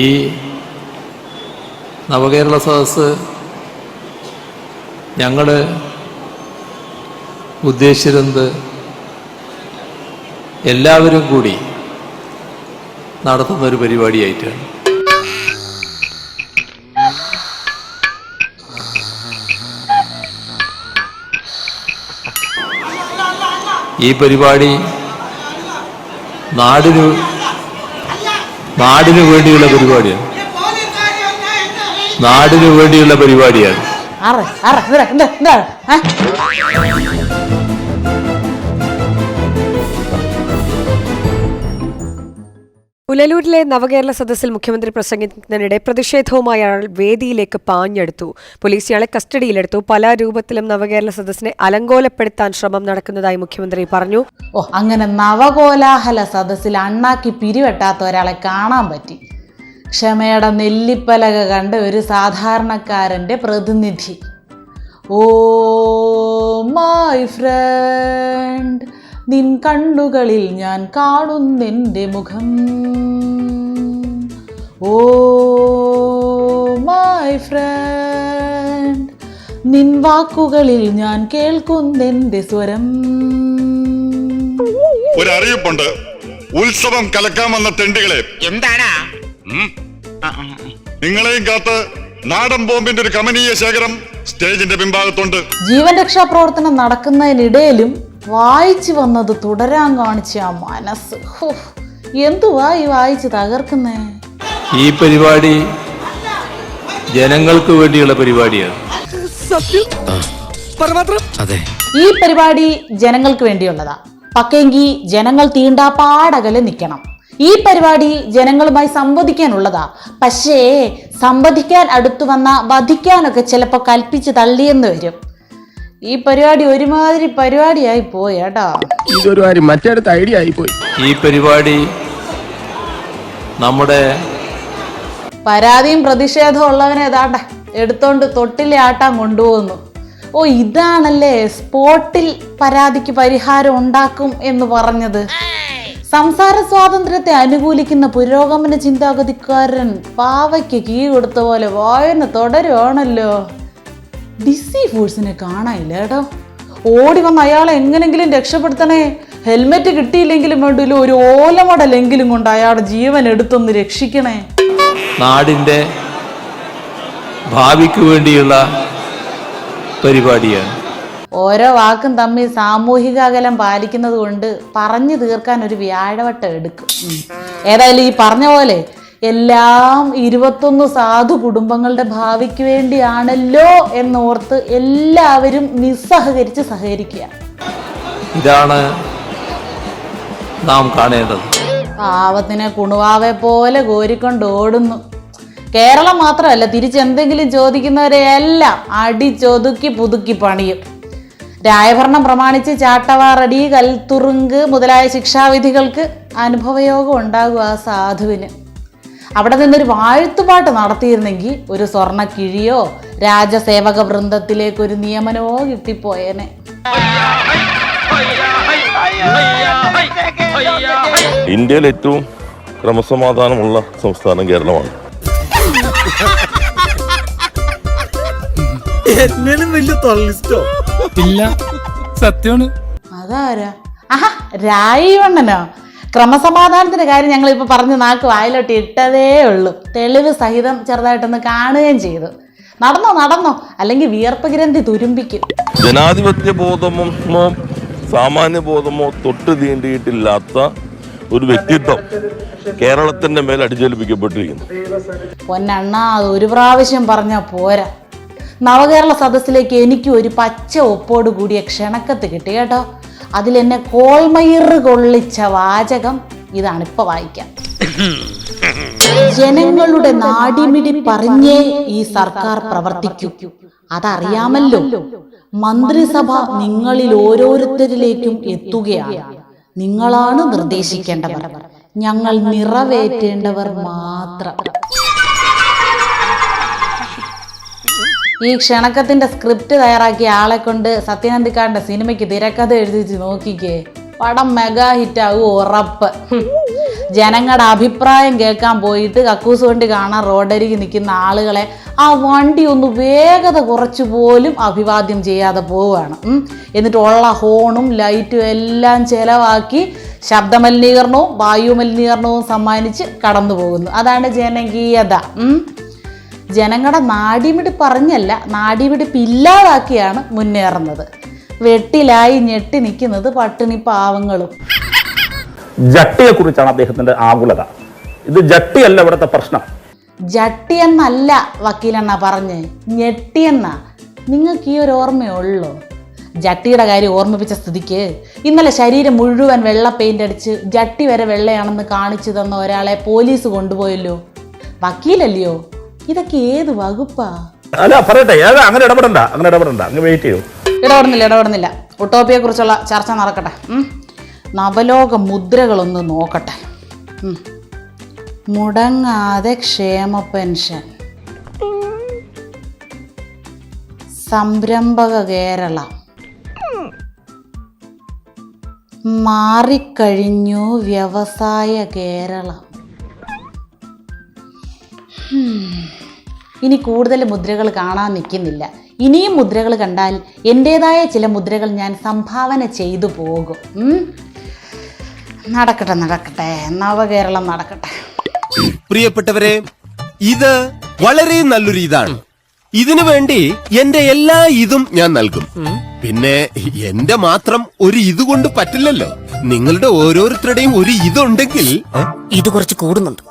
ഈ നവകേരള സദസ് ഞങ്ങൾ ഉദ്ദേശിച്ചിരുന്നത് എല്ലാവരും കൂടി നടത്തുന്ന ഒരു പരിപാടിയായിട്ടാണ്. ഈ പരിപാടി നാടിന് നാടിനു വേണ്ടിയുള്ള പരിപാടിയാണ്. നാടിനു വേണ്ടിയുള്ള പരിപാടിയാണ്. പുലലൂരിലെ നവകേരള സദസ്സിൽ മുഖ്യമന്ത്രി പ്രസംഗിക്കുന്നതിനിടെ പ്രതിഷേധവുമായി അയാൾ വേദിയിലേക്ക് പാഞ്ഞെടുത്തു. പോലീസ് ഇയാളെ കസ്റ്റഡിയിലെടുത്തു. പല രൂപത്തിലും നവകേരള സദസ്സിനെ അലങ്കോലപ്പെടുത്താൻ ശ്രമം നടക്കുന്നതായി മുഖ്യമന്ത്രി പറഞ്ഞു. ഓ അങ്ങനെ നവകോലാഹല സദസ്സിൽ അണ്ണാക്കി പിരിവെട്ടാത്ത ഒരാളെ കാണാൻ പറ്റി. ക്ഷമയുടെ നെല്ലിപ്പലക കണ്ട ഒരു സാധാരണക്കാരന്റെ പ്രതിനിധി. ഓ മൈ ഫ്രണ്ട് നിൻ കണ്ണുകളിൽ ഞാൻ കാണുന്നെന്റെ മുഖം. ഓ മൈ ഫ്രണ്ട് നിൻ വാക്കുകളിൽ ഞാൻ കേൾക്കുന്നെന്റെ സ്വരം. ഒരറിയിപ്പുണ്ട് ഉത്സവം കലക്കാൻ വന്ന തെണ്ടികളെ. എന്താടാ? ഉം, നിങ്ങളെയും കാത്ത് നാടൻ ബോംബിന്റെ ഒരു കമനീയ ശേഖരം സ്റ്റേജിന്റെ പിൻഭാഗത്തുണ്ട്. ജീവൻ രക്ഷാ പ്രവർത്തനം നടക്കുന്നതിനിടയിലും വായിച്ചു വന്നത് തുടരാൻ കാണിച്ച ആ മനസ്സ്. ഹോ, എന്തുവാ ഈ വായിച്ച് തകർക്കുന്നേ? ഈ പരിപാടി ജനങ്ങൾക്ക് വേണ്ടിയുള്ള പരിപാടിയാണ്. അതെ. ഈ പരിപാടി ജനങ്ങൾക്ക് വേണ്ടിയുള്ളതാ. പക്കെങ്കി ജനങ്ങൾ തീണ്ടാപ്പാടകലെ നിൽക്കണം ഈ പരിപാടി ജനങ്ങളുമായി സംവദിക്കാനുള്ളതാ. പക്ഷേ സംവദിക്കാൻ അടുത്തു വന്ന വധിക്കാനൊക്കെ ചിലപ്പോൾ കൽപ്പിച്ച് തള്ളിയെന്ന് വരും. ഈ പരിപാടി ഒരുമാതിരി പരിപാടിയായി പോയി കേട്ടോ. ഇതൊരു കാര്യം മറ്റേടത്ത് ഐഡിയ ആയിപ്പോയി ഈ പരിപാടി നമ്മുടെ പരാതിയും പ്രതിഷേധവും ഉള്ളവനെ ഏതാണ്ട എടുത്തോണ്ട് തൊട്ടിലെ ആട്ടാൻ കൊണ്ടുപോകുന്നു. ഓ ഇതാണല്ലേ സ്പോട്ടിൽ പരാതിക്ക് പരിഹാരം ഉണ്ടാക്കും എന്ന് പറഞ്ഞത്. സംസാര സ്വാതന്ത്ര്യത്തെ അനുകൂലിക്കുന്ന പുരോഗമന ചിന്താഗതിക്കാരൻ പാവയ്ക്ക് കീ കൊടുത്ത പോലെ വായന തുടരുവാണല്ലോ. ഡിസി ഫോഴ്സിനെ കാണാനില്ല കേട്ടോ. ഓടി വന്ന് അയാളെ എങ്ങനെങ്കിലും രക്ഷപ്പെടുത്തണേ. ഹെൽമെറ്റ് കിട്ടിയില്ലെങ്കിലും വേണ്ടില്ല ഒരു ഓലമടലെങ്കിലും കൊണ്ട് അയാളുടെ ജീവൻ എടുത്തൊന്ന് രക്ഷിക്കണേ. നാടിന്റെ ഭാവിക്ക് വേണ്ടിയുള്ള പരിപാടിയാണ്. ഓരോ വാക്കും തമ്മിൽ സാമൂഹിക അകലം പാലിക്കുന്നത് കൊണ്ട് പറഞ്ഞു തീർക്കാൻ ഒരു വ്യാഴവട്ടം എടുക്കും. ഏതായാലും ഈ പറഞ്ഞ പോലെ എല്ലാം ഇരുപത്തൊന്ന് സാധു കുടുംബങ്ങളുടെ ഭാവിക്ക് വേണ്ടിയാണല്ലോ എന്നോർത്ത് എല്ലാവരും നിസ്സഹകരിച്ച് സഹകരിക്കുക ഇതാണ് നാം കാണേണ്ടത്. പാവത്തിനെ കുണുവാവെ പോലെ കോരിക്കൊണ്ട് ഓടുന്നു. കേരളം മാത്രമല്ല തിരിച്ചെന്തെങ്കിലും ചോദിക്കുന്നവരെ എല്ലാം അടിച്ചൊതുക്കി പുതുക്കി പണിയും. രായഭരണം പ്രമാണിച്ച് ചാട്ടവാറടി കൽത്തുറുങ്ക് മുതലായ ശിക്ഷാവിധികൾക്ക് അനുഭവയോഗം ഉണ്ടാകും ആ സാധുവിന്. അവിടെ നിന്നൊരു വാഴ്ത്തുപാട്ട് നടത്തിയിരുന്നെങ്കിൽ ഒരു സ്വർണ കിഴിയോ രാജസേവക വൃന്ദത്തിലേക്ക് ഒരു നിയമനമോ കിട്ടിപ്പോയേനെ. ഇന്ത്യയിൽ ഏറ്റവും ക്രമസമാധാനമുള്ള സംസ്ഥാനം കേരളമാണ്. ഇല്ല സത്യമാണ്. അതാരാ? ആഹാ രായിവണ്ണനോ? ക്രമസമാധാനത്തിന്റെ കാര്യം ഞങ്ങളിപ്പോൾ ഇപ്പൊ പറഞ്ഞ് നാക്ക് വായിലോട്ട് ഇട്ടതേ ഉള്ളൂ. തെളിവ് സഹിതം ചെറുതായിട്ടൊന്ന് കാണുകയും ചെയ്തു. നടന്നോ നടന്നോ. അല്ലെങ്കിൽ വിയർപ്പ് ഗ്രന്ഥി തുരുമ്പിക്കും. ജനാധിപത്യ ബോധമോ സാമാന്യ ബോധമോ തൊട്ട് തീണ്ടിയിട്ടില്ലാത്ത ഒരു വ്യക്തിത്വം കേരളത്തിന്റെ മേൽ അടിച്ചേൽപ്പിക്കപ്പെട്ടിരിക്കുന്നു. പൊന്നണ്ണാ അത് ഒരു പ്രാവശ്യം പറഞ്ഞാൽ പോരാ. നവകേരള സദസ്സിലേക്ക് എനിക്ക് ഒരു പച്ച ഒപ്പോട് കൂടിയ ക്ഷണക്കത്ത് കിട്ടി കേട്ടോ. അതിലെന്നെ കോൾമയിർ കൊള്ളിച്ച വാചകം ഇതാണ് ഇപ്പൊ വായിക്കാം. ജനങ്ങളുടെ നാടിമിടി പറഞ്ഞേ ഈ സർക്കാർ പ്രവർത്തിക്കൂ. അതറിയാമല്ലോ മന്ത്രിസഭ നിങ്ങളിൽ ഓരോരുത്തരിലേക്കും എത്തുകയാണ്. നിങ്ങളാണ് നിർദ്ദേശിക്കേണ്ടവർ. ഞങ്ങൾ നിറവേറ്റേണ്ടവർ മാത്രം. ഈ ക്ഷണക്കത്തിന്റെ സ്ക്രിപ്റ്റ് തയ്യാറാക്കിയ ആളെ കൊണ്ട് സത്യനന്ദിക്കാരന്റെ സിനിമയ്ക്ക് തിരക്കഥ എഴുതിച്ച് നോക്കിക്കേ. പടം മെഗാ ഹിറ്റ് ആകും ഉറപ്പ്. ജനങ്ങളുടെ അഭിപ്രായം കേൾക്കാൻ പോയിട്ട് കക്കൂസ് വണ്ടി കാണാൻ റോഡരികി നിൽക്കുന്ന ആളുകളെ ആ വണ്ടി ഒന്ന് വേഗത കുറച്ച് പോലും അഭിവാദ്യം ചെയ്യാതെ പോവുകയാണ്. എന്നിട്ട് ഉള്ള ഹോണും ലൈറ്റും എല്ലാം ചിലവാക്കി ശബ്ദമലിനീകരണവും വായു മലിനീകരണവും സമ്മാനിച്ച് കടന്നു പോകുന്നു അതാണ് ജനകീയത. ജനങ്ങളുടെ നാടിമിടിപ്പ് പറഞ്ഞല്ല നാടിമിടിപ്പ് ഇല്ലാതാക്കിയാണ് മുന്നേറുന്നത്. വെട്ടിലായി ഞെട്ടി നിൽക്കുന്നത് പട്ടിണി പാവങ്ങളും. ജട്ടിയെ കുറിച്ചാണ് അദ്ദേഹത്തിന്റെ ആകുലത. ഇത് ജട്ടിയല്ല ഇവിടുത്തെ പ്രശ്നം. ജട്ടി എന്നല്ല വക്കീലെന്നാ പറഞ്ഞ് ഞെട്ടിയെന്നാ. നിങ്ങൾക്ക് ഈ ഒരു ഓർമ്മയുള്ളൂ? ജട്ടിയുടെ കാര്യം ഓർമ്മിപ്പിച്ച സ്ഥിതിക്ക് ഇന്നലെ ശരീരം മുഴുവൻ വെള്ള പെയിന്റ് അടിച്ച് ജട്ടി വരെ വെള്ളയാണെന്ന് കാണിച്ചു തന്ന ഒരാളെ പോലീസ് കൊണ്ടുപോയല്ലോ. വക്കീലല്ലയോ? ഇതൊക്കെ ഏത് വകുപ്പാ? അല്ല പറയട്ടെ. ഏതാ? അങ്ങനെ ഇടപെടണ്ട. അങ്ങനെ ഇടപെടണ്ട. അങ്ങ് വെയിറ്റ് ചെയ്യൂ. ഇടപെടുന്നില്ല ഇടപെടുന്നില്ല. ഒട്ടോപ്പിയെ കുറിച്ചുള്ള ചർച്ച നടക്കട്ടെ. ഉം. നവലോക മുദ്രകളൊന്ന് നോക്കട്ടെ. ഉം. മുടങ്ങാതെ ക്ഷേമ പെൻഷൻ. സംരംഭക കേരള. മാറിക്കഴിഞ്ഞു വ്യവസായ കേരളം. ഇനി കൂടുതൽ മുദ്രകൾ കാണാൻ നിൽക്കുന്നില്ല. ഇനിയും മുദ്രകൾ കണ്ടാൽ എന്റേതായ ചില മുദ്രകൾ ഞാൻ സംഭാവന ചെയ്തു പോകും. നടക്കട്ടെ നടക്കട്ടെ. നവകേരളം നടക്കട്ടെ. പ്രിയപ്പെട്ടവരെ ഇത് വളരെ നല്ലൊരു ഇതാണ്. ഇതിനു വേണ്ടി എന്റെ എല്ലാ ഇതും ഞാൻ നൽകും. പിന്നെ എന്റെ മാത്രം ഒരു ഇത് കൊണ്ട് പറ്റില്ലല്ലോ. നിങ്ങളുടെ ഓരോരുത്തരുടെയും ഒരു ഇതുണ്ടെങ്കിൽ ഇത് കുറച്ച് കൂടുന്നുണ്ട്.